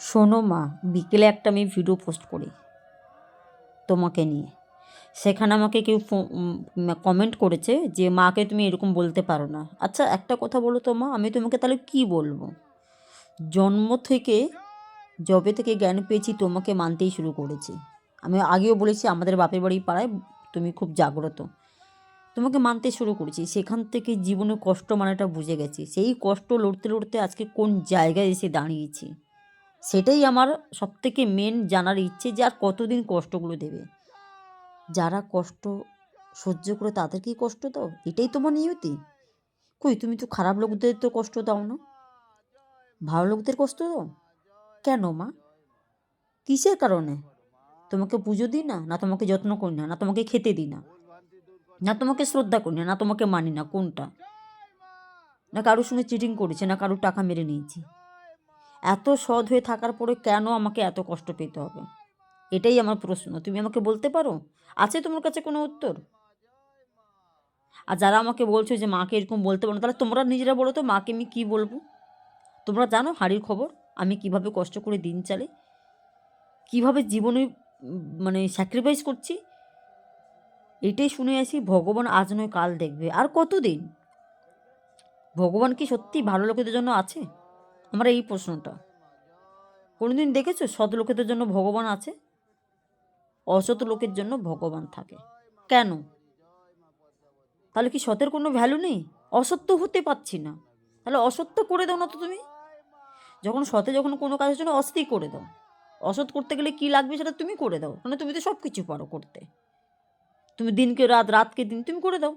শোনো মা, বিকেলে একটা আমি ভিডিও পোস্ট করি তোমাকে নিয়ে। সেখানে আমাকে কেউ কমেন্ট করেছে যে, মাকে তুমি এরকম বলতে পারো না। আচ্ছা একটা কথা বলো তো মা, আমি তোমাকে তাহলে কি বলব? জন্ম থেকে, যবে থেকে জ্ঞান পেয়েছি, তোমাকে মানতেই শুরু করেছি। আমি আগেও বলেছি, আমাদের বাপের বাড়ি পাড়ায় তুমি খুব জাগ্রত। তোমাকে মানতে শুরু করেছি। সেখান থেকে জীবনে কষ্ট মানেটা বুঝে গেছি। সেই কষ্ট লড়তে লড়তে আজকে কোন জায়গায় এসে দাঁড়িয়েছি? সেটাই আমার সবথেকে মেন জানার ইচ্ছে যে আর কতদিন কষ্টগুলো দেবে। যারা কষ্ট সহ্য করে তাদেরকেই কষ্ট দাও, এটাই তোমার নিয়তি। কই, তুমি তো খারাপ লোকদের তো কষ্ট দাও না। ভালো লোকদের কষ্ট দাও? কেন মা? কিসের কারণে? তোমাকে পুজো দিই না? না তোমাকে যত্ন করি না? না তোমাকে খেতে দিই না? না তোমাকে শ্রদ্ধা করি না? না তোমাকে মানি না? কোনটা? না কারোর সঙ্গে চিটিং করেছে, না কারোর টাকা মেরে নিয়েছি। এত সৎ হয়ে থাকার পরে কেন আমাকে এত কষ্ট পেতে হবে? এটাই আমার প্রশ্ন। তুমি আমাকে বলতে পারো? আছে তোমার কাছে কোনো উত্তর? আর যারা আমাকে বলছো যে মাকে এরকম বলতে পারো তাহলে তোমরা নিজেরা বলো তো, মাকে আমি কী বলব? তোমরা জানো হাড়ির খবর? আমি কীভাবে কষ্ট করে দিন চালে? কীভাবে জীবনে মানে স্যাক্রিফাইস করছি? এটাই শুনে আসি, ভগবান আজ নয়, কাল দেখবে। আর কতদিন? ভগবান কি সত্যি ভালো লোকেদের জন্য আছে? আমার এই প্রশ্নটা। কোনোদিন দেখেছ? সৎ লোকেদের জন্য ভগবান আছে। অসৎ লোকের জন্য ভগবান থাকে। কেন? তাহলে কি সতের কোনো ভ্যালু নেই? অসত্য হতে পারছি না। তাহলে অসত্য করে দাও না তো তুমি। যখন সতে যখন কোনো কাজের জন্য অসতই করে দাও। অসৎ করতে গেলে কি লাগবে সেটা তুমি করে দাও। মানে তুমি তো সব কিছু পারো করতে। তুমি দিনকে রাত, রাতকে দিন তুমি করে দাও।